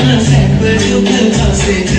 Sen ve çok kalsın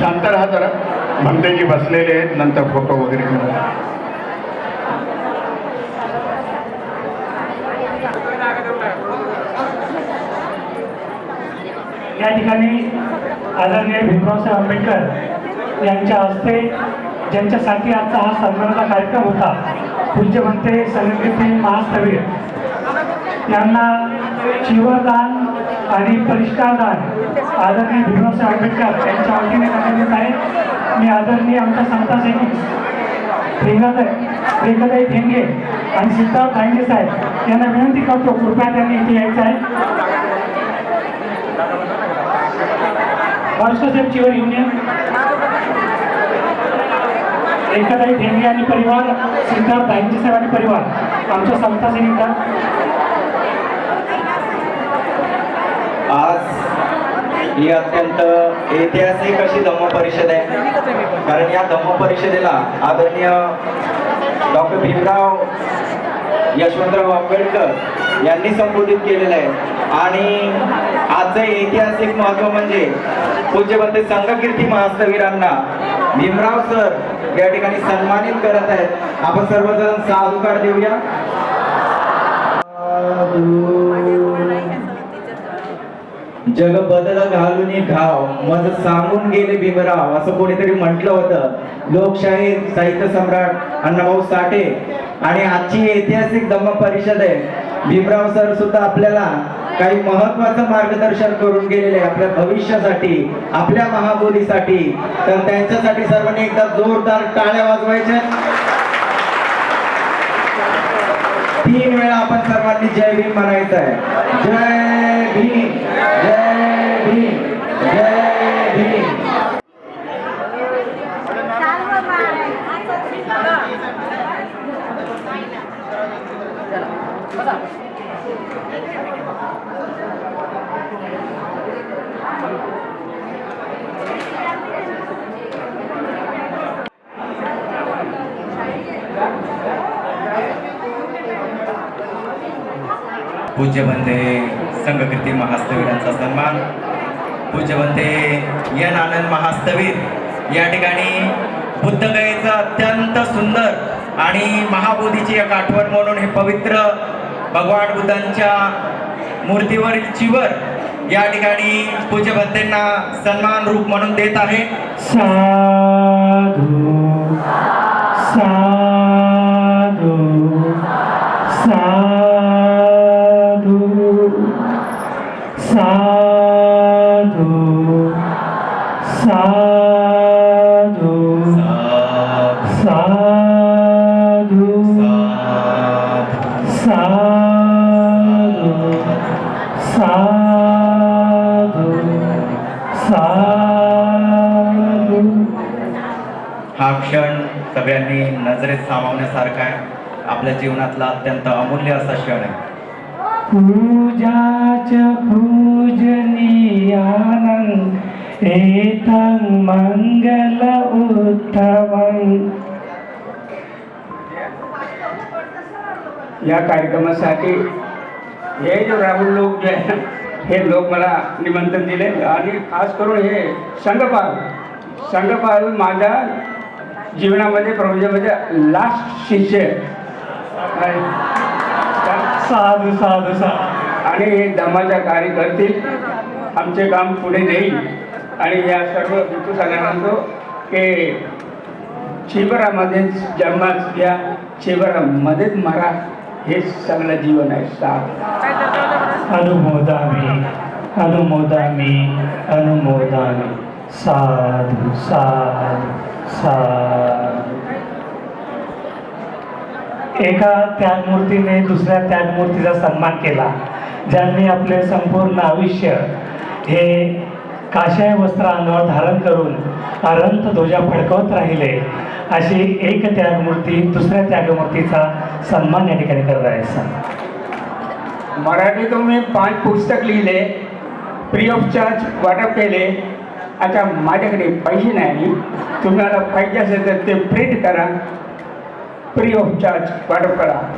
शांत राहा जरा. भंतेजी बसलेले आहेत नंतर फोटो वगैरे घेऊन या. ठिकाणी आदरणीय भीमरावसाहेब आंबेडकर यांच्या हस्ते ज्यांच्यासाठी आजचा हा सन्मानाचा कार्यक्रम होता पूज्य म्हणते संगीती महास्थवीर यांना शिवदान आणि परिष्कारदान आदरणीय भीमरावसाहेब आंबेडकर यांच्या वतीने करण्यात आहे. मी आदरणीय आमच्या संता सैनिक प्रियंकाताई प्रियंकाताई ठेंगे आणि सिद्धार्थ धांगे साहेब यांना विनंती करतो कृपया त्यांनी इथे यायचं आहे. महाराष्ट्र चिवर युनियन एखादाही ठेंगे आणि परिवार सिद्धार्थ दाईंचे साहेब आणि परिवार आमच्या संस्था सैनिका आज ही अत्यंत ऐतिहासिक अशी धम्म परिषद आहे. कारण या धम्म परिषदेला आदरणीय डॉक्टर भीमराव यशवंतराव आंबेडकर यांनी संबोधित केलेलं आहे. आणि आजचं ऐतिहासिक महत्त्व म्हणजे पूज्यवंते संघकीर्ती महास्तवीरांना भीमराव सर या ठिकाणी सन्मानित करत आहेत. आपण सर्वजण साधुकार देऊया. जग बदल घालून घाव मज सांगून गेले भीमराव असं कोणीतरी म्हटलं होतं. लोकशाही साहित्य सम्राट अण्णाभाऊ साठे आणि आजची ऐतिहासिक धम्म परिषद आहे. भीमराव सर सुद्धा आपल्याला काही महत्वाचं मार्गदर्शन करून गेलेले आपल्या भविष्यासाठी आपल्या महाबोलीसाठी. तर त्यांच्यासाठी सर्वांनी एकदा जोरदार टाळ्या वाजवायच्या. तीन वेळा आपण सर्वांनी जय भीम म्हणायचं आहे. जय भीम जय Pujaman deh, saya gak ngerti, dan Selasa, पूज्यवंते एन आनंद महास्तवीर या ठिकाणी बुद्धगयेचं अत्यंत सुंदर आणि महाबोधीची एक आठवण म्हणून हे पवित्र भगवान बुद्धांच्या मूर्तीवरील चिवर या ठिकाणी पूज्यबंतींना सन्मान रूप म्हणून देत आहे. साधू सा साधू साधू. हा क्षण सगळ्यांनी नजरेत सामावण्यासारखा आहे. आपल्या जीवनातला अत्यंत अमूल्य असा क्षण आहे. पूजाच पूजनीयानंद एतं मंगल उत्तमं. या कार्यक्रमासाठी हे जे राहुल लोक जे आहे हे लोक मला निमंत्रण दिले. आणि खास करून हे संघपाल. संघपाल माझ्या जीवनामध्ये प्रपंचामध्ये लास्ट शिष्य. साधू साधू साधू. आणि हे धर्माच्या कार्य करतील. आमचे काम पुढे नेईल. आणि या सर्व ऋतू सांगतो की शिबरामध्येच जन्मात या शिबरामध्येच मरा हे सगळं जीवन आहे अनुमोदामी अनुमोदामी अनुमोदामी. साधू साधू साधू. एका त्यागमूर्तीने दुसऱ्या त्यागमूर्तीचा सन्मान केला ज्यांनी आपले संपूर्ण आयुष्य हे काशाय वस्त्र अंगावर धारण करून अनंत ध्वजा फडकवत राहिले. अशी एक त्यागमूर्ती दुसऱ्या त्यागमूर्तीचा सन्मान या ठिकाणी करत आहे सर. मराठीतून मी पाच पुस्तक लिहिले फ्री ऑफ चार्ज वाटप केले. आता माझ्याकडे पैसे नाही. तुम्हाला पाहिजे असेल तर ते प्रिंट करा. फ्री ऑफ चार्ज वाटप करा.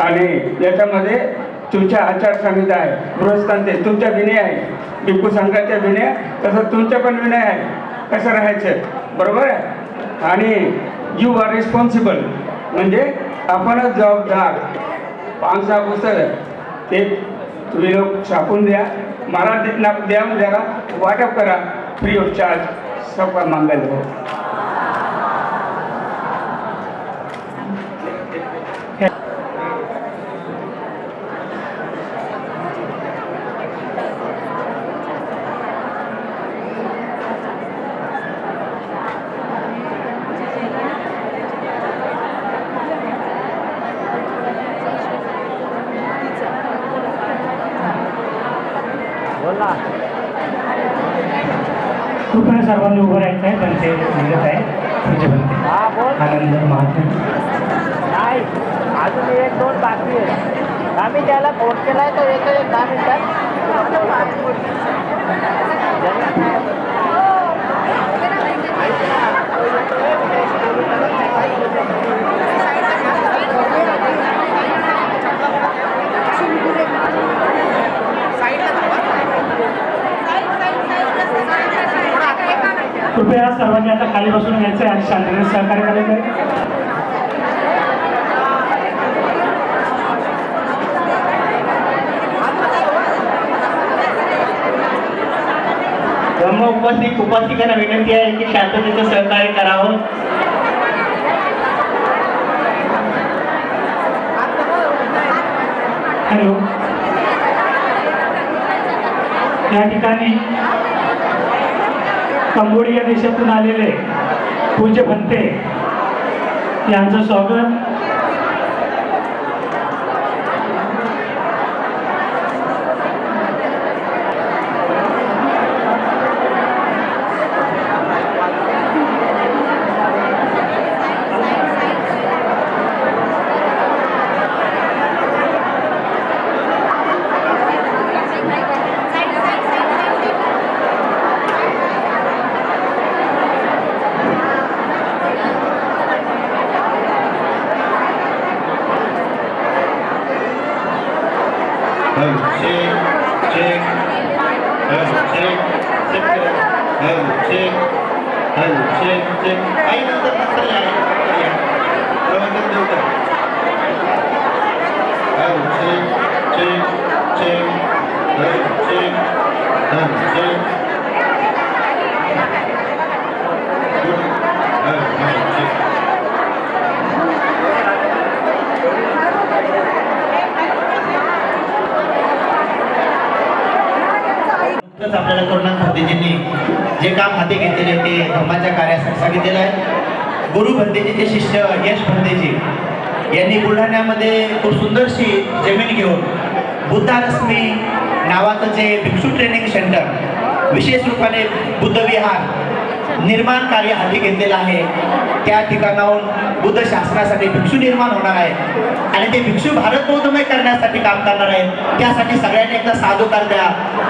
आणि याच्यामध्ये तुमच्या आचारसंहिता आहे. गृहस्थांचे तुमच्या विनय आहे. भिक्खू संघाच्या विनय तसं तुमच्या पण विनय आहे. कसं राहायचं? बरोबर आहे? आणि यू आर रिस्पॉन्सिबल म्हणजे आपणच जबाबदार. पाच सहा पुस्तक ते तुम्ही लोक छापून द्या. मराठीत ना द्या जरा. वाटप करा फ्री ऑफ चार्ज सबका मांगायला हो कृपया सर्वांनी उभं राहायचं आहे पण ते निघत आहे. तुझे बनते आनंद महात्मा. नाही अजून एक दोन बाकी आहे आम्ही त्याला फोन केलाय तो येतो एक दहा कृपया सर्वांनी आता खाली बसून यायचं आणि शांततेने सहकार्य करायचं ब्रह्म उपस्थित उपासिकांना विनंती आहे की शांततेचं सहकार्य करावं. हॅलो. या ठिकाणी कंबोडिया देशातून आलेले पूज्य भंते. यांचं स्वागत. Hello check check hello check check hello check hello check check आई नंतर नंतर या नंतर या प्रवचन देऊ का hello check check check hello check hello check hello नुकतंच आपल्याला करुणा भंतेजींनी जे काम हाती घेतलेले ते धर्माच्या कार्यासाठी सांगितलेलं आहे. गुरु भंतेजीचे शिष्य यश भंतेजी यांनी बुलढाण्यामध्ये खूप सुंदरशी जमीन घेऊन बुद्धारश्मी नावाचं जे भिक्षू ट्रेनिंग सेंटर विशेष रूपाने बुद्धविहार निर्माण कार्य हाती घेतलेलं आहे. त्या ठिकाणाहून बुद्ध शासनासाठी भिक्षू निर्माण होणार आहे आणि ते भिक्षू भारत बौद्धमय करण्यासाठी काम करणार आहेत. त्यासाठी सगळ्यांनी एकदा साधुकार द्या.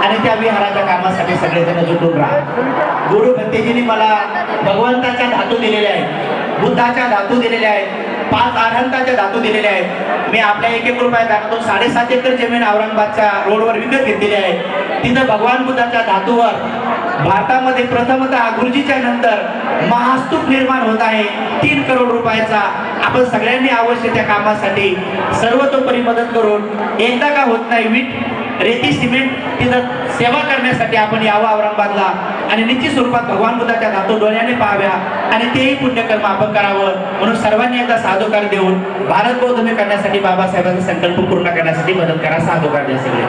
आणि त्या विहाराच्या कामासाठी सगळेजण जुटून राहा. गुरु भंतेजींनी मला भगवंताच्या धातू दिलेल्या आहेत. बुद्धाच्या धातू दिलेल्या आहेत. पाच आरहंताच्या धातू दिलेल्या आहेत. मी आपल्या एक एक रुपया दाखवून साडेसात एकर जमीन औरंगाबादच्या रोडवर विकत घेतलेली आहे. तिथं भगवान बुद्धाच्या धातूवर भारतामध्ये प्रथमतः गुरुजीच्या नंतर महास्तूप निर्माण होत आहे. तीन करोड रुपयाचा आपण सगळ्यांनी आवश्यक त्या कामासाठी सर्वतोपरी मदत करून एकदा का होत नाही वीट रेती सिमेंट तिथं सेवा करण्यासाठी आपण यावं औरंगाबादला आणि निश्चित स्वरूपात भगवान बुद्धाच्या धातू डोळ्याने पाहाव्या आणि तेही पुण्यकर्म आपण करावं. म्हणून सर्वांनी एकदा साधुकार देऊन भारत बौद्धमय करण्यासाठी बाबासाहेबांचा संकल्प पूर्ण करण्यासाठी मदत करा साधुकार द्या सगळे.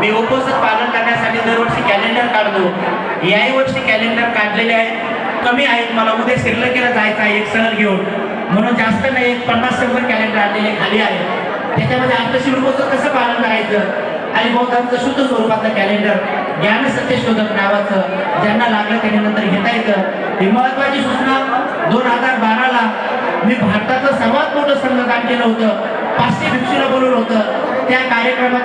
मी उपवासात पालन करण्यासाठी दरवर्षी कॅलेंडर काढतो. याही वर्षी कॅलेंडर काढलेले आहेत कमी आहेत मला उद्या श्रीलंकेला जायचं आहे एक सहल घेऊन. म्हणून जास्त नाही एक पन्नास शंभर कॅलेंडर आणलेले खाली आहे त्याच्यामध्ये आपलं उपवास कसं पालन करायचं? आणि बौद्धांचं शुद्ध स्वरूपातलं कॅलेंडर ज्ञान सत्यशोधक नावाचं ज्यांना लागलं त्यांनी नंतर घेता येतं. ही महत्वाची सूचना दोन हजार बाराला मी भारताचं सर्वात मोठं संघकाम केलं होतं. पाचशे भिक्षूला बोलवलं होतं. त्या कार्यक्रमात